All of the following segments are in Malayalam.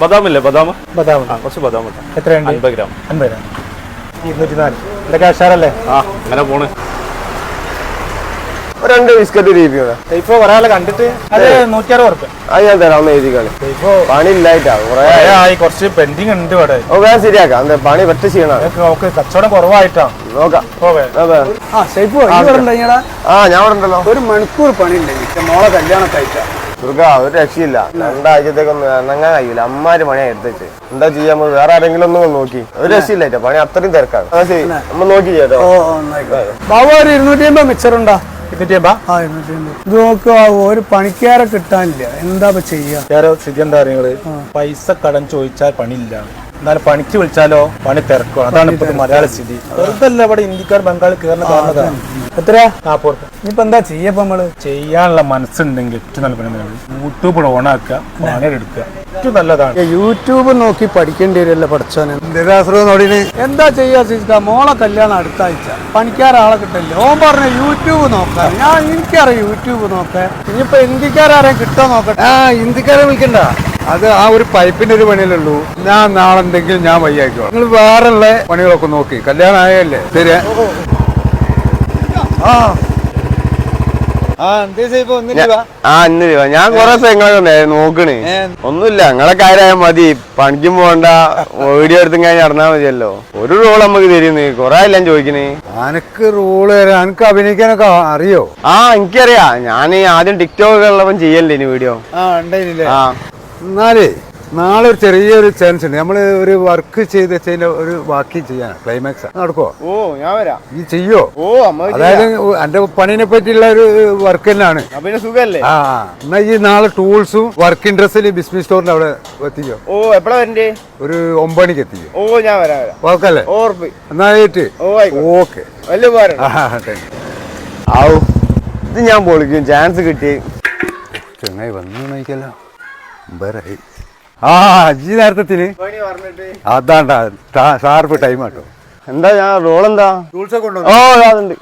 ബദാമില്ലേ? ബദാം ബദാം ആ കുറച്ച് ബദാം എത്ര എത്രയുണ്ട്? അൻപത് ഗ്രാം. അൻപത് ഗ്രാം. ഇരുന്നൂറ്റി നാല് ഇതൊക്കെ അഷാറല്ലേ ആ അങ്ങനെ പോണ്. രണ്ട് ബിസ്ക്കറ്റ് രീതി ഇപ്പൊ ഒരാളെ കണ്ടിട്ട്? അത് നൂറ്റി അറുപത് ഉറുപ്പ് അത് ഞാൻ തരാം എഴുതി പണി ഇല്ലായിട്ടാ കുറെ ആയി. കുറച്ച് പെൻഡിങ് ഉണ്ട് ഇവിടെ. ശരിയാക്കാം. എന്താ പണി പറ്റ ചെയ്യണം കച്ചവടം കുറവായിട്ടാ. നോക്കാം. ആ ഷെയ്പ്പ് ആ ഞാൻ ഉണ്ടല്ലോ. ഒരു മണിക്കൂർ പണിയുണ്ടെങ്കിൽ മോളെ കല്യാണത്തായിട്ടാ ദുർഗ ഒരു രക്ഷയില്ല. രണ്ടാഴ്ചത്തേക്കൊന്നും ഇറങ്ങാൻ കഴിയില്ല അമ്മാര് പണിയാ എടുത്തേച്ച് എന്താ ചെയ്യാ? വേറെ ആരെങ്കിലും ഒന്നും നോക്കി. ഒരു രക്ഷയില്ല പണി അത്രയും തിരക്കാണ്. നമ്മൾ നോക്കി ചേട്ടോ ബാബു ഒരു ഇരുന്നൂറ്റി അമ്പത് ഇരുന്നൂറ്റി അമ്പത് ഇത് നോക്കുക ഒരു പണിക്കാരെ കിട്ടാനില്ല. എന്താ ഇപ്പൊ ചെയ്യാ? സ്ഥിതി എന്താ പറയുന്നത്? പൈസ കടം ചോദിച്ചാൽ പണിയില്ല. എന്നാലും പണിക്ക് വിളിച്ചാലോ? പണി തിരക്കും അതാണ് ഇപ്പൊ മലയാള സ്ഥിതി. അതല്ല ഇവിടെ ഇന്ത്യക്കാർ ബംഗാളിൽ കയറുന്ന കാരണം എത്ര നാപ്പത് ഇനിയിപ്പോ എന്താ ചെയ്യപ്പോ നമ്മൾ? ചെയ്യാനുള്ള മനസ്സുണ്ടെങ്കിൽ ഏറ്റവും നല്ല പണി യൂട്യൂബ് ഓണാക്കുക പണിയെടുക്കുക. ഏറ്റവും നല്ലതാണ്. യൂട്യൂബ് നോക്കി പഠിക്കേണ്ടി വരുമല്ലോ പഠിച്ചോനെ എന്താ ചെയ്യാ മോളെ കല്യാണം അടുത്ത ആഴ്ച പണിക്കാരാളെ കിട്ടില്ല? ഓൻ പറഞ്ഞ യൂട്യൂബ് നോക്കാം ഞാൻ എനിക്കറിയാം യൂട്യൂബ് നോക്കാം ഇനിയിപ്പോ ഇന്ത്യക്കാരെ കിട്ടോ നോക്കട്ടെ? ആ ഇന്ത്യക്കാരെ വിളിക്കണ്ട. അത് ആ ഒരു പൈപ്പിന്റെ ഒരു പണിയിലുള്ളൂ ഞാൻ നാളെ എന്തെങ്കിലും ഞാൻ വയ്യാക്കോ നിങ്ങൾ വേറെ ഉള്ള പണികളൊക്കെ നോക്കി. കല്യാണം ആയല്ലേ? ശരി. ആ. ആ ഇന്ന് രൂപ ഞാൻ കൊറേ സ്ഥലങ്ങളൊക്കെ നോക്കണേ. ഒന്നുമില്ല. നിങ്ങളെ കാര്യമായ മതി. പണിക്കും പോണ്ട വീഡിയോ എടുത്തും കഴിഞ്ഞ് നടന്നാ മതിയല്ലോ. ഒരു റോൾ നമുക്ക് തരുന്നു. കൊറേ എല്ലാം ചോദിക്കണേ? അനക്ക് റോൾ തരാം അനക്ക് അഭിനയിക്കാനൊക്കെ അറിയോ? ആ എനിക്കറിയാ. ഞാൻ ആദ്യം ടിക്ടോക്ക് ഉള്ളപ്പം ചെയ്യല്ലേ ഇനി വീഡിയോ? ആ ഉണ്ടായില്ലേ ആ. എന്നാലേ നാളെ ഒരു ചെറിയൊരു ചാൻസ് ഉണ്ട്. നമ്മൾ ഒരു വർക്ക് ചെയ്ത് വെച്ചതിന്റെ ഒരു വാക്കി ചെയ്യാൻ ക്ലൈമാക്സ് നടക്കോ ഓ ഞാൻ വരാം. ഈ ചെയ്യോ? ഓ അതായത് എന്റെ പണിനെ പറ്റിയുള്ള ഒരു വർക്ക് തന്നെയാണ്. പിന്നെ സുഖല്ലേ? ആ എന്നാ ഈ നാളെ ടൂൾസും വർക്ക് ഡ്രസ്സിൽ ബിസ്മി സ്റ്റോറിന്റെ അവിടെ എത്തിക്കോ. ഓ എപ്പോഴാ വരണ്ടേ? ഒരു ഒമ്പണിക്ക് എത്തിക്കോ. ഓ ഞാൻ വരാം വരാം. ഓക്കല്ലേ ഓ ഉറപ്പ്. എന്നാ ഏറ്റ് ഓ ആയിക്കോട്ടെ. ഓക്കെ. വലിയ പോരാ ആ താങ്ക് യു. ഇത് ഞാൻ പൊളിക്കും. ചാൻസ് കിട്ടി. ചെങ്ങായി വന്നു നോക്കിയല്ലോ ഒമ്പതരായി ആ അജി നേരത്തിന് അതാണ്ടാ ഷാർപ്പ് ടൈം ആട്ടോ. എന്താ ഞാൻ റോൾ എന്താ ഓ അതുണ്ട്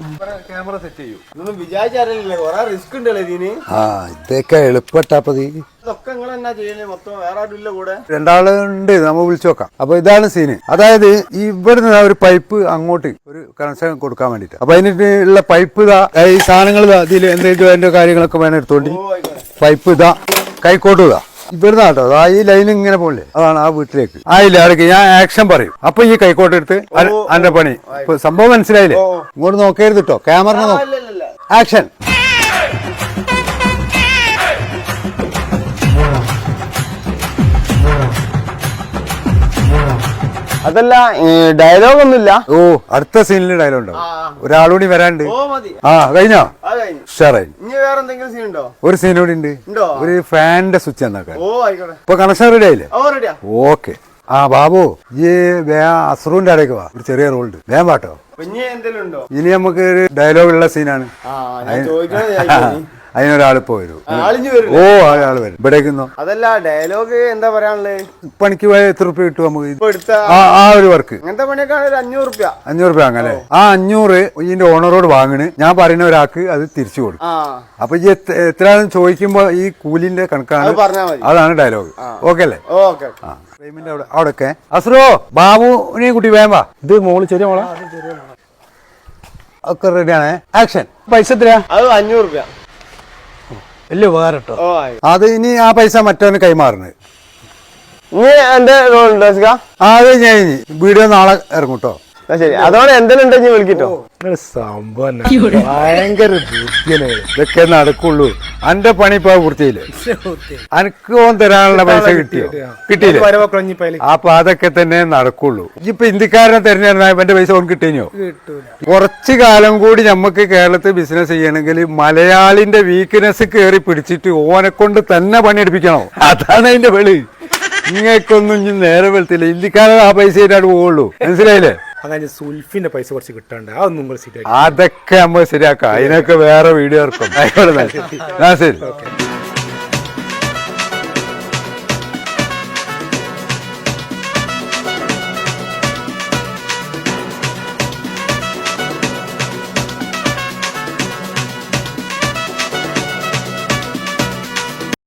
ക്യാമറ സെറ്റ് ചെയ്യൂ. ഇതൊന്നും വിചാരിച്ചറിയില്ല കൊറേ റിസ്ക് ഉണ്ടല്ലേ ഇതിന്. ആ ഇതൊക്കെ എളുപ്പട്ടാപ്പതി ഇതൊക്കെ നിങ്ങൾ എന്നാ ചെയ്യുന്നത് മൊത്തം വേറെ ആരും ഇല്ല കൂടെ. രണ്ടാളുണ്ട് നമ്മ വിളിച്ചു നോക്കാം. അപ്പൊ ഇതാണ് സീന് അതായത് ഇവിടുന്ന് ഒരു പൈപ്പ് അങ്ങോട്ട് ഒരു കണക്ഷൻ കൊടുക്കാൻ വേണ്ടിട്ട്. അപ്പൊ അതിന് ഉള്ള പൈപ്പ് ഇതാ ഈ സാധനങ്ങൾ ഇതാ ഇതിൽ എന്തെങ്കിലും അതിന്റെ കാര്യങ്ങളൊക്കെ വേണം എടുത്തോണ്ടി. പൈപ്പ് ഇതാ കൈക്കോട്ട് ഇതാ. ഇവിടുന്ന് കേട്ടോ. അതാ ഈ ലൈൻ ഇങ്ങനെ പോകില്ലേ അതാണ് ആ വീട്ടിലേക്ക്. ആ ഇല്ല അടയ്ക്ക് ഞാൻ ആക്ഷൻ പറയും. അപ്പൊ ഈ കൈക്കോട്ട് എടുത്ത് അന്റെ പണി. സംഭവം മനസ്സിലായില്ലേ? ഇങ്ങോട്ട് നോക്കരുത് കേട്ടോ. ക്യാമറ ആക്ഷൻ അതല്ല ഡയലോഗ് ഒന്നുമില്ല. ഓ അടുത്ത സീനിൽ ഡയലോഗ് ഉണ്ടാവും. ഒരാളൂടി വരാണ്ട്. ആ കഴിഞ്ഞോ? ഉഷാറായി. ഒരു സീൻ കൂടി ഉണ്ട്? ഒരു ഫാനിന്റെ സ്വിച്ച് എന്നാക്കാൻ ആയിക്കോട്ടെ. ഇപ്പൊ കണക്ഷൻ റെഡി ആയില്ലേ? ഓക്കെ. ആ ബാബു ഈ വേ അസ്രൂന്റെ അടയ്ക്ക് വാ. ഒരു ചെറിയ റോൾ ഉണ്ട്. വേഗം പാട്ടോ ഇനി നമുക്ക് ഒരു ഡയലോഗ് ഉള്ള സീനാണ് ഞാൻ ചോദിക്കണത് വരും. ആളിഞ്ഞു വരും ഓ ആൾ വരും. ഇവിടെ അതല്ല ഡയലോഗ് എന്താ പറയാനുള്ളത് പണിക്ക് പോയ എത്ര റുപ്യ കിട്ടും നമുക്ക്? ഇത്? ഇപ്പൊ ആ ആ ഒരു വർക്ക്. അങ്ങനത്തെ പണിയൊക്കെ ഒരു അഞ്ഞൂറ് റുപ്യ അഞ്ഞൂറ് റുപ്യ അങ്ങനെ. ആ അഞ്ഞൂറ് ഇതിന്റെ ഓണറോട് വാങ്ങണ്. ഞാൻ പറയുന്ന ഒരാൾക്ക് അത് തിരിച്ചു കൊടുക്കും. ആ. അപ്പൊ ഈ എത്ര എത്രയാണെന്ന് ചോദിക്കുമ്പോ ഈ കൂലിന്റെ കണക്കാണ് പറഞ്ഞാ മതി. അതാണ് ഡയലോഗ്. ഓക്കെ അല്ലേ? ഓക്കെ. പേയ്മെന്റ് അവിടെ അവിടെയൊക്കെ. അസ്രോ ബാബുവിനെ കുട്ടി വേമ്പാ ഇത് മോൾ ചെറിയ മോളാ? ഒക്കെ റെഡിയാണേ ആക്ഷൻ പൈസ എത്രയാ? അത് അഞ്ഞൂറ് റുപ്യ വലിയ ഉപകാരം കേട്ടോ അത് ഇനി ആ പൈസ മറ്റവന് കൈമാറുന്നത് ഇനി എന്റെ റോൾ ആ അത് ഞാൻ വീഡിയോ നാളെ ഇറങ്ങും കേട്ടോ ശരി. അതോടെ എന്തെങ്കിലും ഉണ്ടെങ്കിൽ വിളിക്കിട്ടോ. സംഭവം ഭയങ്കര ബുദ്ധിയാണ്. ഇതൊക്കെ നടക്കുള്ളൂ. അന്റെ പണി ഇപ്പൊ പൂർത്തിയില്ലേ അനക്ക് ഓൻ തരാനുള്ള പൈസ കിട്ടിയോ? കിട്ടിയില്ലേ? അപ്പൊ അതൊക്കെ തന്നെ നടക്കുള്ളൂ. ഇപ്പൊ ഇന്ത്യക്കാരനെ തെരഞ്ഞെടുത്ത എന്റെ പൈസ ഓൻ കിട്ടിയോ? കുറച്ചു കാലം കൂടി നമുക്ക് കേരളത്തിൽ ബിസിനസ് ചെയ്യണമെങ്കിൽ മലയാളിന്റെ വീക്ക്നെസ് കയറി പിടിച്ചിട്ട് ഓനെ കൊണ്ട് തന്നെ പണിയെടുപ്പിക്കണോ? അതാണ് അതിന്റെ വെളി. നിങ്ങൾക്കൊന്നും ഇനി നേരെ വെളുത്തില്ല. ഇന്ത്യക്കാരൻ ആ പൈസ ആയിട്ടാണ് പോവുള്ളൂ. മനസ്സിലായില്ലേ? അങ്ങനെ സുൽഫിന്റെ പൈസ കുറച്ച് കിട്ടാണ്ട് അതൊന്നും നിങ്ങൾ ശരിയാക്കി. അതൊക്കെ നമ്മൾ ശരിയാക്കാം. അതിനൊക്കെ വേറെ വീഡിയോ ഇറക്കും. ശരി.